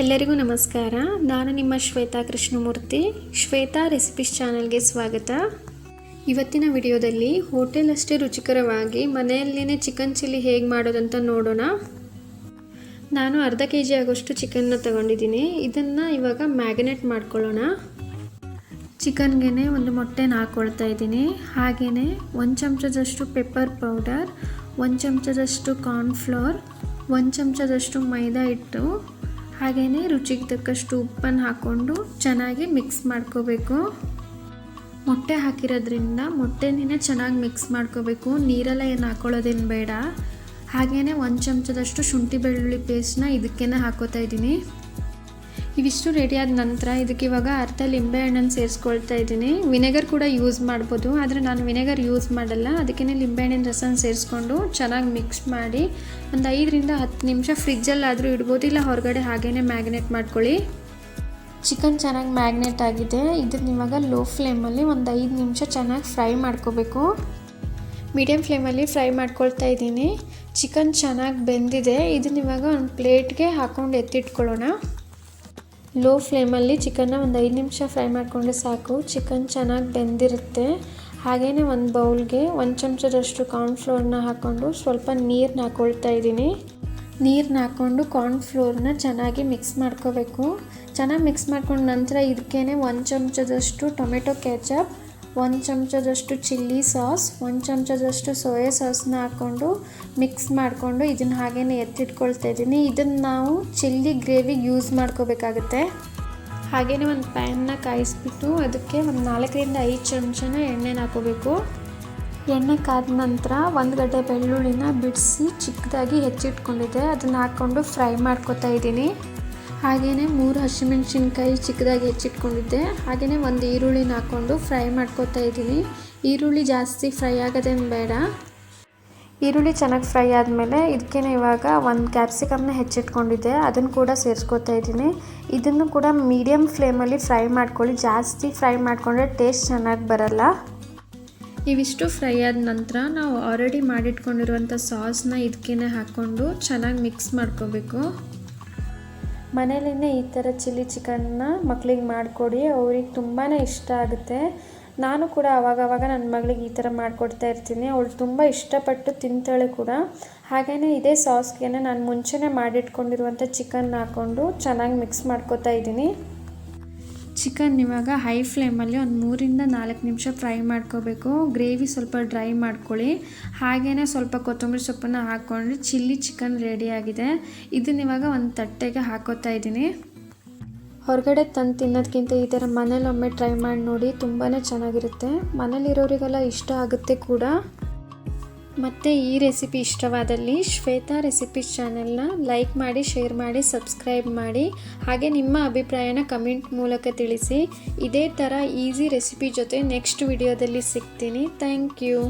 ಎಲ್ಲರಿಗೂ ನಮಸ್ಕಾರ. ನಾನು ನಿಮ್ಮ ಶ್ವೇತಾ ಕೃಷ್ಣಮೂರ್ತಿ. ಶ್ವೇತಾ ರೆಸಿಪೀಸ್ ಚಾನಲ್ಗೆ ಸ್ವಾಗತ. ಇವತ್ತಿನ ವಿಡಿಯೋದಲ್ಲಿ ಹೋಟೆಲ್ ಅಷ್ಟೇ ರುಚಿಕರವಾಗಿ ಮನೆಯಲ್ಲೇ ಚಿಕನ್ ಚಿಲ್ಲಿ ಹೇಗೆ ಮಾಡೋದಂತ ನೋಡೋಣ. ನಾನು ಅರ್ಧ ಕೆ ಜಿ ಆಗೋಷ್ಟು ಚಿಕನ್ನ ತಗೊಂಡಿದ್ದೀನಿ. ಇದನ್ನು ಇವಾಗ ಮ್ಯಾಗಿನೇಟ್ ಮಾಡ್ಕೊಳ್ಳೋಣ. ಚಿಕನ್ಗೆ ಒಂದು ಮೊಟ್ಟೆನ ಹಾಕ್ಕೊಳ್ತಾ ಇದ್ದೀನಿ. ಹಾಗೆಯೇ ಒಂದು ಚಮಚದಷ್ಟು ಪೆಪ್ಪರ್ ಪೌಡರ್, ಒಂದು ಚಮಚದಷ್ಟು ಕಾರ್ನ್ಫ್ಲೋರ್ ಒಂದು ಚಮಚದಷ್ಟು ಮೈದಾ ಹಿಟ್ಟು ಹಾಗೆಯೇ ರುಚಿಗೆ ತಕ್ಕಷ್ಟು ಉಪ್ಪನ್ನು ಹಾಕ್ಕೊಂಡು ಚೆನ್ನಾಗಿ ಮಿಕ್ಸ್ ಮಾಡ್ಕೋಬೇಕು. ಮೊಟ್ಟೆ ಹಾಕಿರೋದ್ರಿಂದ ಮೊಟ್ಟೆನೇ ಚೆನ್ನಾಗಿ ಮಿಕ್ಸ್ ಮಾಡ್ಕೋಬೇಕು. ನೀರೆಲ್ಲ ಏನು ಹಾಕೊಳ್ಳೋದೇನು ಬೇಡ. ಹಾಗೆಯೇ ಒಂದು ಚಮಚದಷ್ಟು ಶುಂಠಿ ಬೆಳ್ಳುಳ್ಳಿ ಪೇಸ್ಟ್ನ ಇದಕ್ಕೇ ಹಾಕೋತಾ ಇದ್ದೀನಿ. ಇವಿಷ್ಟು ರೆಡಿ ಆದ ನಂತರ ಇದಕ್ಕೆ ಇವಾಗ ಅರ್ಧ ಲಿಂಬೆ ಹಣ್ಣನ್ನು ಸೇರಿಸ್ಕೊಳ್ತಾ ಇದ್ದೀನಿ. ವಿನೆಗರ್ ಕೂಡ ಯೂಸ್ ಮಾಡ್ಬೋದು. ಆದರೆ ನಾನು ವಿನೆಗರ್ ಯೂಸ್ ಮಾಡಲ್ಲ. ಅದಕ್ಕೇ ಲಿಂಬೆಹಣ್ಣಿನ ರಸನ ಸೇರಿಸ್ಕೊಂಡು ಚೆನ್ನಾಗಿ ಮಿಕ್ಸ್ ಮಾಡಿ ಒಂದು ಐದರಿಂದ ಹತ್ತು ನಿಮಿಷ ಫ್ರಿಜ್ಜಲ್ಲಾದರೂ ಇಡ್ಬೋದು. ಇಲ್ಲ ಹೊರಗಡೆ ಹಾಗೇ ಮ್ಯಾಗ್ನೇಟ್ ಮಾಡ್ಕೊಳ್ಳಿ. ಚಿಕನ್ ಚೆನ್ನಾಗಿ ಮ್ಯಾಗ್ನೇಟ್ ಆಗಿದೆ. ಇದನ್ನ ಇವಾಗ ಲೋ ಫ್ಲೇಮಲ್ಲಿ ಒಂದು ಐದು ನಿಮಿಷ ಚೆನ್ನಾಗಿ ಫ್ರೈ ಮಾಡ್ಕೋಬೇಕು. ಮೀಡಿಯಮ್ ಫ್ಲೇಮಲ್ಲಿ ಫ್ರೈ ಮಾಡ್ಕೊಳ್ತಾ ಇದ್ದೀನಿ. ಚಿಕನ್ ಚೆನ್ನಾಗಿ ಬೆಂದಿದೆ. ಇದನ್ನ ಇವಾಗ ಒಂದು ಪ್ಲೇಟ್ಗೆ ಹಾಕ್ಕೊಂಡು ಎತ್ತಿಟ್ಕೊಳ್ಳೋಣ. ಲೋ ಫ್ಲೇಮಲ್ಲಿ ಚಿಕನ್ನ ಒಂದು ಐದು ನಿಮಿಷ ಫ್ರೈ ಮಾಡಿಕೊಂಡ್ರೆ ಸಾಕು. ಚಿಕನ್ ಚೆನ್ನಾಗಿ ಬೆಂದಿರುತ್ತೆ. ಹಾಗೆಯೇ ಒಂದು ಬೌಲ್ಗೆ ಒಂದು ಚಮಚದಷ್ಟು ಕಾರ್ನ್ಫ್ಲೋರ್ನ ಹಾಕ್ಕೊಂಡು ಸ್ವಲ್ಪ ನೀರನ್ನ ಹಾಕ್ಕೊಳ್ತಾ ಇದ್ದೀನಿ. ನೀರನ್ನ ಹಾಕ್ಕೊಂಡು ಕಾರ್ನ್ಫ್ಲೋರ್ನ ಚೆನ್ನಾಗಿ ಮಿಕ್ಸ್ ಮಾಡ್ಕೋಬೇಕು. ಚೆನ್ನಾಗಿ ಮಿಕ್ಸ್ ಮಾಡ್ಕೊಂಡು ನಂತರ ಇದಕ್ಕೇ ಒಂದು ಚಮಚದಷ್ಟು ಟೊಮೆಟೊ ಕೆಚಪ್ ಒಂದು ಚಮಚದಷ್ಟು ಚಿಲ್ಲಿ ಸಾಸ್, ಒಂದು ಚಮಚದಷ್ಟು ಸೋಯಾ ಸಾಸ್ನ ಹಾಕ್ಕೊಂಡು ಮಿಕ್ಸ್ ಮಾಡಿಕೊಂಡು ಇದನ್ನು ಹಾಗೇ ಎತ್ತಿಟ್ಕೊಳ್ತಾ ಇದ್ದೀನಿ. ಇದನ್ನು ನಾವು ಚಿಲ್ಲಿ ಗ್ರೇವಿಗೆ ಯೂಸ್ ಮಾಡ್ಕೋಬೇಕಾಗುತ್ತೆ. ಹಾಗೆಯೇ ಒಂದು ಪ್ಯಾನ್ನ ಕಾಯಿಸ್ಬಿಟ್ಟು ಅದಕ್ಕೆ ಒಂದು ನಾಲ್ಕರಿಂದ ಐದು ಚಮಚನ ಎಣ್ಣೆನ ಹಾಕೋಬೇಕು ಎಣ್ಣೆ ಕಾದ ನಂತರ ಒಂದು ಗಡ್ಡೆ ಬೆಳ್ಳುಳ್ಳಿನ ಬಿಡಿಸಿ ಚಿಕ್ಕದಾಗಿ ಹೆಚ್ಚಿಟ್ಕೊಂಡಿದ್ದೆ. ಅದನ್ನು ಹಾಕ್ಕೊಂಡು ಫ್ರೈ ಮಾಡ್ಕೊತಾ ಇದ್ದೀನಿ. ಹಾಗೆಯೇ ಮೂರು ಹಸಿಮೆಣ್ಸಿನ್ಕಾಯಿ ಚಿಕ್ಕದಾಗಿ ಹೆಚ್ಚಿಟ್ಕೊಂಡಿದ್ದೆ. ಹಾಗೆಯೇ ಒಂದು ಈರುಳ್ಳಿನ ಹಾಕ್ಕೊಂಡು ಫ್ರೈ ಮಾಡ್ಕೊತಾ ಇದ್ದೀನಿ. ಈರುಳ್ಳಿ ಜಾಸ್ತಿ ಫ್ರೈ ಆಗೋದೇನು ಬೇಡ. ಈರುಳ್ಳಿ ಚೆನ್ನಾಗಿ ಫ್ರೈ ಆದಮೇಲೆ ಇದಕ್ಕೆ ಇವಾಗ ಒಂದು ಕ್ಯಾಪ್ಸಿಕಮ್ನ ಹೆಚ್ಚಿಟ್ಕೊಂಡಿದ್ದೆ. ಅದನ್ನು ಕೂಡ ಸೇರಿಸ್ಕೊತಾ ಇದ್ದೀನಿ. ಇದನ್ನು ಕೂಡ ಮೀಡಿಯಮ್ ಫ್ಲೇಮಲ್ಲಿ ಫ್ರೈ ಮಾಡ್ಕೊಳ್ಳಿ. ಜಾಸ್ತಿ ಫ್ರೈ ಮಾಡಿಕೊಂಡ್ರೆ ಟೇಸ್ಟ್ ಚೆನ್ನಾಗಿ ಬರಲ್ಲ. ಇವಿಷ್ಟು ಫ್ರೈ ಆದ ನಂತರ ನಾವು ಆಲ್ರೆಡಿ ಮಾಡಿಟ್ಕೊಂಡಿರುವಂಥ ಸಾಸ್ನ ಇದಕ್ಕೇ ಹಾಕ್ಕೊಂಡು ಚೆನ್ನಾಗಿ ಮಿಕ್ಸ್ ಮಾಡ್ಕೋಬೇಕು. ಮನೇಲೇ ಈ ಥರ ಚಿಲ್ಲಿ ಚಿಕನ್ನ ಮಕ್ಳಿಗೆ ಮಾಡಿಕೊಡಿ, ಅವ್ರಿಗೆ ತುಂಬಾ ಇಷ್ಟ ಆಗುತ್ತೆ. ನಾನು ಕೂಡ ಅವಾಗವಾಗ ನನ್ನ ಮಗಳಿಗೆ ಈ ಥರ ಮಾಡಿಕೊಡ್ತಾ ಇರ್ತೀನಿ. ಅವಳು ತುಂಬ ಇಷ್ಟಪಟ್ಟು ತಿಂತಾಳೆ ಕೂಡ. ಹಾಗೆಯೇ ಇದೇ ಸಾಸ್ಗೆ ನಾನು ಮುಂಚೆನೇ ಮಾಡಿಟ್ಕೊಂಡಿರುವಂಥ ಚಿಕನ್ ಹಾಕ್ಕೊಂಡು ಚೆನ್ನಾಗಿ ಮಿಕ್ಸ್ ಮಾಡ್ಕೊತಾ ಇದ್ದೀನಿ. ಚಿಕನ್ ಇವಾಗ ಹೈ ಫ್ಲೇಮಲ್ಲಿ ಒಂದು ಮೂರಿಂದ ನಾಲ್ಕು ನಿಮಿಷ ಫ್ರೈ ಮಾಡ್ಕೋಬೇಕು. ಗ್ರೇವಿ ಸ್ವಲ್ಪ ಡ್ರೈ ಮಾಡ್ಕೊಳ್ಳಿ. ಹಾಗೆಯೇ ಸ್ವಲ್ಪ ಕೊತ್ತಂಬರಿ ಸೊಪ್ಪನ್ನು ಹಾಕ್ಕೊಂಡ್ರೆ ಚಿಲ್ಲಿ ಚಿಕನ್ ರೆಡಿಯಾಗಿದೆ ಇದನ್ನ ಇವಾಗ ಒಂದು ತಟ್ಟೆಗೆ ಹಾಕೋತಾ ಇದ್ದೀನಿ. ಹೊರಗಡೆ ತಂದು ತಿನ್ನೋದಕ್ಕಿಂತ ಈ ಥರ ಮನೇಲಿ ಒಮ್ಮೆ ಟ್ರೈ ಮಾಡಿ ನೋಡಿ ತುಂಬಾ ಚೆನ್ನಾಗಿರುತ್ತೆ. ಮನೇಲಿರೋರಿಗೆಲ್ಲ ಇಷ್ಟ ಆಗುತ್ತೆ ಕೂಡ. ಮತ್ತು ಈ ರೆಸಿಪಿ ಇಷ್ಟವಾದಲ್ಲಿ ಶ್ವೇತಾ ರೆಸಿಪಿ ಚಾನೆಲ್ನ ಲೈಕ್ ಮಾಡಿ, ಶೇರ್ ಮಾಡಿ, ಸಬ್ಸ್ಕ್ರೈಬ್ ಮಾಡಿ, ಹಾಗೆ ನಿಮ್ಮ ಅಭಿಪ್ರಾಯನ ಕಮೆಂಟ್ ಮೂಲಕ ತಿಳಿಸಿ. ಇದೇ ಥರ ಈಸಿ ರೆಸಿಪಿ ಜೊತೆ ನೆಕ್ಸ್ಟ್ ವಿಡಿಯೋದಲ್ಲಿ ಸಿಗ್ತೀನಿ. Thank you.